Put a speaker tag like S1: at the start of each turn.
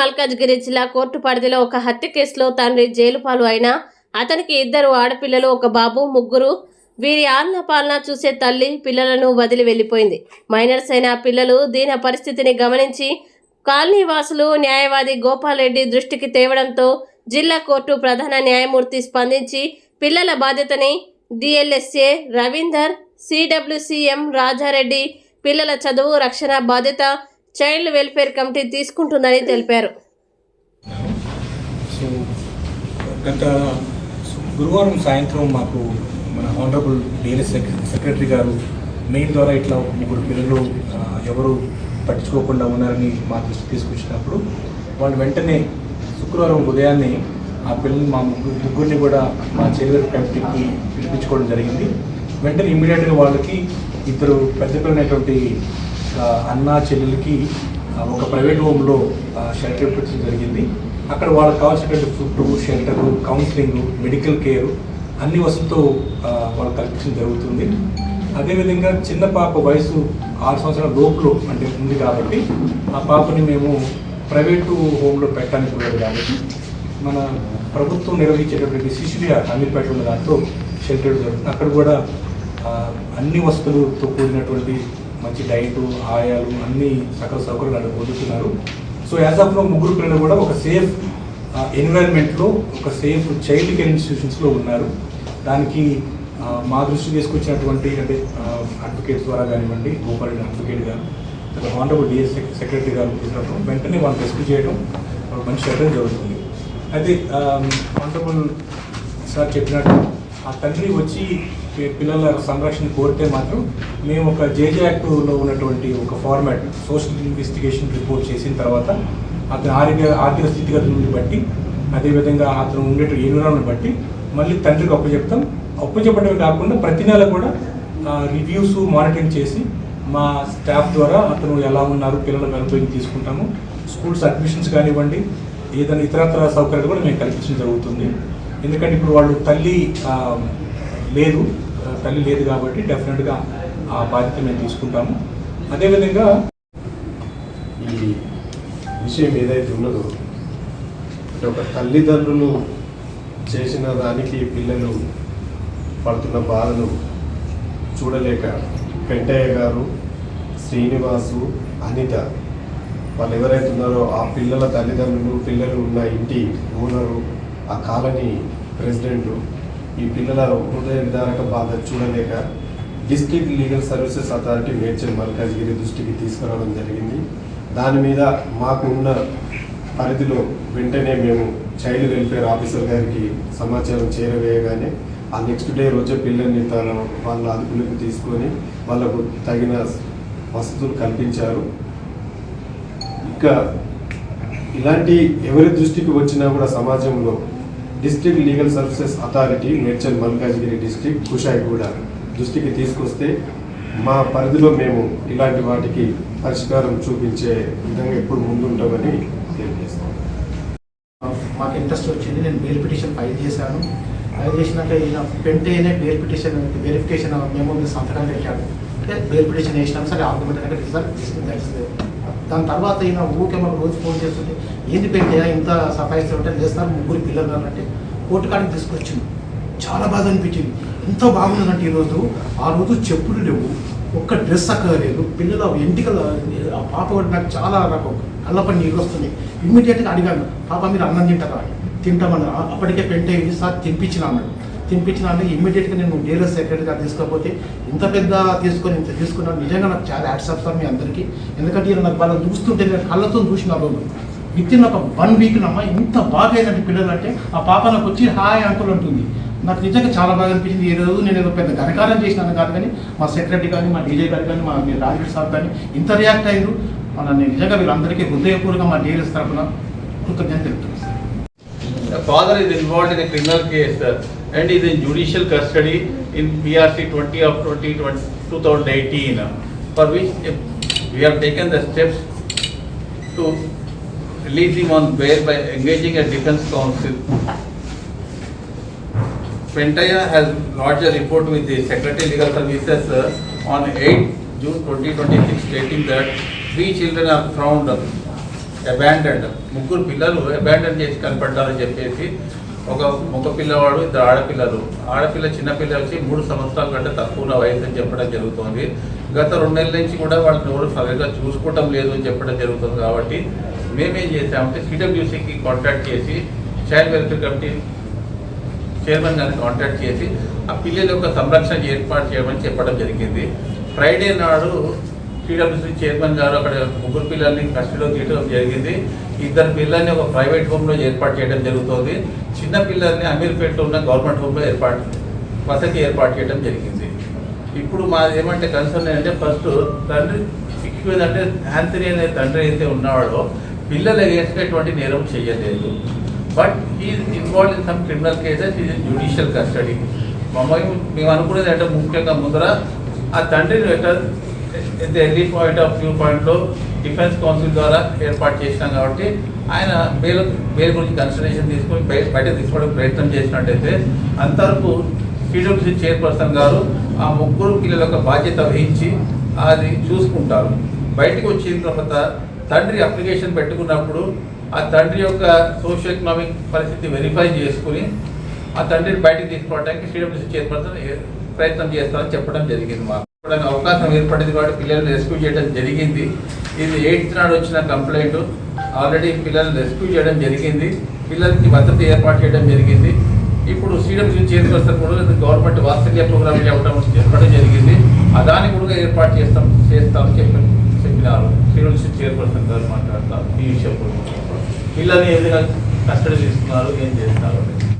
S1: మల్కాజ్గిరి జిల్లా కోర్టు పరిధిలో ఒక హత్య కేసులో తండ్రి జైలు పాలు అయినా అతనికి ఇద్దరు ఆడపిల్లలు ఒక బాబు ముగ్గురు. వీరి ఆలన పాలన చూసే తల్లి పిల్లలను వదిలి వెళ్ళిపోయింది మైనర్స్ అయిన పిల్లలు దీన పరిస్థితిని గమనించి కాలనీ వాసులు న్యాయవాది గోపాల్ రెడ్డి దృష్టికి తేవడంతో జిల్లా కోర్టు ప్రధాన న్యాయమూర్తి స్పందించి పిల్లల బాధ్యతని డిఎల్ఎస్ఏ రవీందర్ సిడబ్ల్యూసిఎం రాజారెడ్డి పిల్లల చదువు రక్షణ బాధ్యత చైల్డ్ వెల్ఫేర్ కమిటీ తీసుకుంటుందని తెలిపారు.
S2: గత గురువారం సాయంత్రం మాకు మన ఆనరబుల్ డిఎల్ఎస్ సెక్రటరీ గారు మెయిల్ ద్వారా ఇట్లా ముగ్గురు పిల్లలు ఎవరు పట్టించుకోకుండా ఉన్నారని మా దృష్టి తీసుకొచ్చినప్పుడు వాళ్ళు వెంటనే శుక్రవారం ఉదయాన్నే ఆ పిల్లల్ని మా ముగ్గురు ముగ్గురిని కూడా మా చైల్డ్ కమిటీకి పిలిపించుకోవడం జరిగింది. వెంటనే ఇమ్మీడియట్గా వాళ్ళకి ఇద్దరు పెద్ద పిల్లలైనటువంటి అన్న చెల్లెలకి ఒక ప్రైవేట్ హోమ్లో షెల్టర్ పెట్టడం జరిగింది. అక్కడ వాళ్ళకి కావాల్సినటువంటి food shelter counselling medical care అన్ని వసతులతో వాళ్ళకి కల్పించడం జరుగుతుంది. అదేవిధంగా చిన్న పాప వయసు ఆరు సంవత్సరాల లోపులో అంటే ఉంది కాబట్టి ఆ పాపని మేము ప్రైవేటు హోమ్లో పెట్టడానికి కూడా కాబట్టి మన ప్రభుత్వం నిర్వహించేటటువంటి శిశువియ అమీర్పేట ఉన్న దాంట్లో షెల్టర్ జరుగుతుంది. అక్కడ కూడా అన్ని వసతులతో కూడినటువంటి మంచి డైట్ ఆయాలు అన్ని సకల సౌకర్యాలు అక్కడ పొందుతున్నారు. సో యాజ్ ఆఫ్ నో ముగ్గురు పిల్లలు కూడా ఒక సేఫ్ ఎన్విరాన్మెంట్లో ఒక సేఫ్ చైల్డ్ కేర్ ఇన్స్టిట్యూషన్స్లో ఉన్నారు. దానికి మా దృష్టి తీసుకొచ్చినటువంటి అంటే అడ్వకేట్స్ ద్వారా కానివ్వండి గోపాల్ అడ్వకేట్ గారు ఆనరబుల్ డిఎస్ సెక్రటరీ గారు తీసుకున్నప్పుడు వెంటనే వాళ్ళని రెస్క్యూ చేయడం మంచి చట్టం జరుగుతుంది. అయితే ఆనరబుల్ సార్ చెప్పినట్టు ఆ తండ్రి వచ్చి పిల్లల సంరక్షణ కోరితే మాత్రం మేము ఒక జేజే యాక్ట్లో ఉన్నటువంటి ఒక ఫార్మాట్ సోషల్ ఇన్వెస్టిగేషన్ రిపోర్ట్ చేసిన తర్వాత అతని ఆరోగ్య ఆర్థిక స్థితిగతులను బట్టి అదేవిధంగా అతను ఉండే ఎన్విరాన్మెంట్ బట్టి మళ్ళీ తండ్రికి అప్పచెప్తాం. అప్పచెప్పడమే కాకుండా ప్రతి నెల కూడా రివ్యూస్ మానిటరింగ్ చేసి మా స్టాఫ్ ద్వారా అతను ఎలా ఉన్నారు పిల్లల వెల్బోయింగ్ తీసుకుంటాము. స్కూల్స్ అడ్మిషన్స్ కానివ్వండి ఏదైనా ఇతరత్ర సౌకర్యాలు కూడా మేము కల్పించడం జరుగుతుంది. ఎందుకంటే ఇప్పుడు వాళ్ళు తల్లి లేదు. తల్లి లేదు కాబట్టి డెఫినెట్గా ఆ బాధ్యత మేము తీసుకుంటాము. అదేవిధంగా
S3: ఈ విషయం ఏదైతే ఉన్నదో అంటే ఒక తల్లిదండ్రులు చేసిన దానికి పిల్లలు పడుతున్న బాధను చూడలేక పెంటయ్య గారు శ్రీనివాసు అనిత వాళ్ళు ఎవరైతే ఉన్నారో ఆ పిల్లల తల్లిదండ్రులు పిల్లలు ఉన్న ఇంటి ఓనరు ఆ కాలనీ ప్రెసిడెంట్ ఈ పిల్లల హృదయ విధారక బాధ చూడలేక district legal services authority Medchal Malkajgiri దృష్టికి తీసుకురావడం జరిగింది. దాని మీద మాకు ఉన్న పరిధిలో వెంటనే మేము చైల్డ్ వెల్ఫేర్ ఆఫీసర్ గారికి సమాచారం చేరవేయగానే ఆ నెక్స్ట్ డే రోజే పిల్లల్ని తన వాళ్ళ అదుపులోకి తీసుకొని వాళ్ళకు తగిన వసతులు కల్పించారు. ఇంకా ఇలాంటి ఎవరి దృష్టికి వచ్చినా కూడా సమాజంలో district legal services authority Medchal Malkajgiri district Kushaiguda దృష్టికి తీసుకొస్తే మా పరిధిలో మేము ఇలాంటి వాటికి పరిష్కారం చూపించే విధంగా ఎప్పుడు ముందుంటామని తెలియజేస్తాం.
S4: మాకు ఇంట్రెస్ట్ వచ్చింది నేను బెయిల్ పిటిషన్ ఫైల్ చేశాను. ఫైల్ చేసినాక ఈయన పెంటేనే బెయిల్ పిటిషన్ వెరిఫికేషన్ మేము సంతకం పెట్టాడు అంటే బెయిల్ పిటిషన్ వేసినాం సరే ఆర్గ్యుమెంట్ అనేది రిజల్ట్ తెలిసింది దాని తర్వాత ఈయన ఊరికే మాకు రోజు ఫోన్ చేస్తుంటే ఏంది పెట్టా ఇంత సఫాయిస్తూ ఉంటే లేస్తారు ముగ్గురు పిల్లలు అంటే కోర్టు కాడికి తీసుకొచ్చింది. చాలా బాధ అనిపించింది. ఎంతో బాగుందంటే ఈరోజు ఆ రోజు చెప్పులు లేవు ఒక్క డ్రెస్ అక్కలేదు పిల్లలు ఎంటికలు ఆ పాప నాకు చాలా నాకు కళ్ళపని నీళ్ళు వస్తున్నాయి. ఇమ్మీడియట్గా అడిగాను పాప మీరు అన్నం తింటారా? తింటామన్నారు? అప్పటికే పెంట సార్ తినిపించిన అన్నాడు తినిపించిన అంటే ఇమ్మీడియట్గా నేను డీలర్ సెక్రటరీగా తీసుకోకపోతే ఇంత పెద్ద తీసుకొని ఇంత తీసుకున్నాను. నిజంగా నాకు చాలా యాడ్సప్ సార్ మీ అందరికీ. ఎందుకంటే ఇలా నాకు వాళ్ళని చూస్తుంటే నేను కళ్ళతో చూసిన రోజు విత్ ఇన్ ఒక వన్ వీక్నమ్మా ఇంత బాగా అయినట్టు పిల్లలు అంటే ఆ పాప నాకు వచ్చి హాయ్ అంకుల్ ఉంటుంది నాకు నిజంగా చాలా బాగా అనిపించింది. ఈ రోజు నేను ఏదో పెద్ద ఘనకారం చేసినాను కాదు కానీ మా సెక్రటరీ కానీ మా డీజే గారు కానీ మా మీ రాజేష్ సార్ కానీ ఇంత రియాక్ట్ అయ్యారు. మన నేను నిజంగా వీళ్ళందరికీ హృదయపూర్వకంగా మా డీలర్స్ తరఫున కృతజ్ఞత తెలుపుతున్నాను
S5: father is is in criminal case and is in judicial custody in PRC 20 of 20, 2018, uh, for which uh, we have taken the steps to release him on bail by engaging a defense counsel. Pentaya has lodged a report with the Secretary Legal Services uh, on 8 June 2026 stating that three children are found abandoned ముగ్గురు పిల్లలు abandon చేసి కనపడ్డారని చెప్పేసి ఒక మగ పిల్లవాడు ఇద్దరు ఆడపిల్లలు. ఆడపిల్ల చిన్నపిల్ల వచ్చి మూడు సంవత్సరాల కంటే తక్కువ ఉన్న వయసు అని చెప్పడం జరుగుతుంది. గత రెండు నెలల నుంచి కూడా వాళ్ళని ఎవరు సరిగ్గా చూసుకోవటం లేదు అని చెప్పడం జరుగుతుంది కాబట్టి మేమేం చేసామంటే సిడబ్ల్యూసీకి కాంటాక్ట్ చేసి చైల్డ్ వెల్ఫేర్ కమిటీ చైర్మన్ గారిని కాంటాక్ట్ చేసి ఆ పిల్లల యొక్క సంరక్షణ ఏర్పాటు చేయమని చెప్పడం జరిగింది. ఫ్రైడే నాడు సిడబ్ల్యూసీ చైర్మన్ గారు అక్కడ ముగ్గురు పిల్లల్ని కస్టడీలో తీయడం జరిగింది. ఇద్దరు పిల్లల్ని ఒక ప్రైవేట్ హోమ్లో ఏర్పాటు చేయడం జరుగుతుంది. చిన్న పిల్లల్ని అమీర్పేటలో ఉన్న గవర్నమెంట్ హోమ్లో ఏర్పాటు వసతి ఏర్పాటు చేయడం జరిగింది. ఇప్పుడు మాది ఏమంటే కన్సర్న్ ఏంటంటే ఫస్ట్ తండ్రి సిక్స్ అంటే యాంథనీ అనే తండ్రి అయితే ఉన్నవాడో పిల్లలు against ఎటువంటి నేరం చేయలేదు. But is involve in some criminal cases is in judicial custody మమ్మల్ని మేము అనుకునేది అంటే ముఖ్యంగా ముందర ఆ తండ్రిని at early point of view పాయింట్లో డిఫెన్స్ కౌన్సిల్ ద్వారా ఏర్పాటు చేసినాం కాబట్టి ఆయన బెయిల్ బెయిల్ గురించి కన్సిడరేషన్ తీసుకొని బయట బయట తీసుకోవడానికి ప్రయత్నం చేసినట్టయితే అంతవరకు సిడబ్ల్యూసీ చైర్పర్సన్ గారు ఆ ముగ్గురు పిల్లల యొక్క బాధ్యత వహించి అది చూసుకుంటారు. బయటకు వచ్చిన తర్వాత తండ్రి అప్లికేషన్ పెట్టుకున్నప్పుడు ఆ తండ్రి యొక్క సోషల్ ఎకనామిక్ పరిస్థితి వెరిఫై చేసుకుని ఆ తండ్రిని బయటకు తీసుకోవడానికి సిడబ్ల్యూసీ చైర్పర్సన్ ప్రయత్నం చేస్తారని చెప్పడం జరిగింది మాకు. అవకాశం ఏర్పడింది కాబట్టి పిల్లల్ని రెస్క్యూ చేయడం జరిగింది. ఇది ఎయిత్ నాడు వచ్చిన కంప్లైంట్. ఆల్రెడీ పిల్లల్ని రెస్క్యూ చేయడం జరిగింది. పిల్లలకి భద్రత ఏర్పాటు చేయడం జరిగింది. ఇప్పుడు సీడబ్ల్యూ చేతికొస్తే కూడా గవర్నమెంట్ వాత్సల్య ప్రోగ్రామ్ చెప్పడం చెప్పడం జరిగింది. ఆ దాన్ని కూడా ఏర్పాటు చేస్తాం చేస్తామని చెప్పి చెప్పినారు. సీడబ్ల్యూ చైర్పర్సన్ గారు మాట్లాడతారు. ఈ విషయం పిల్లల్ని ఏదైనా కస్టడీ తీసుకున్నారు ఏం చేస్తున్నారు?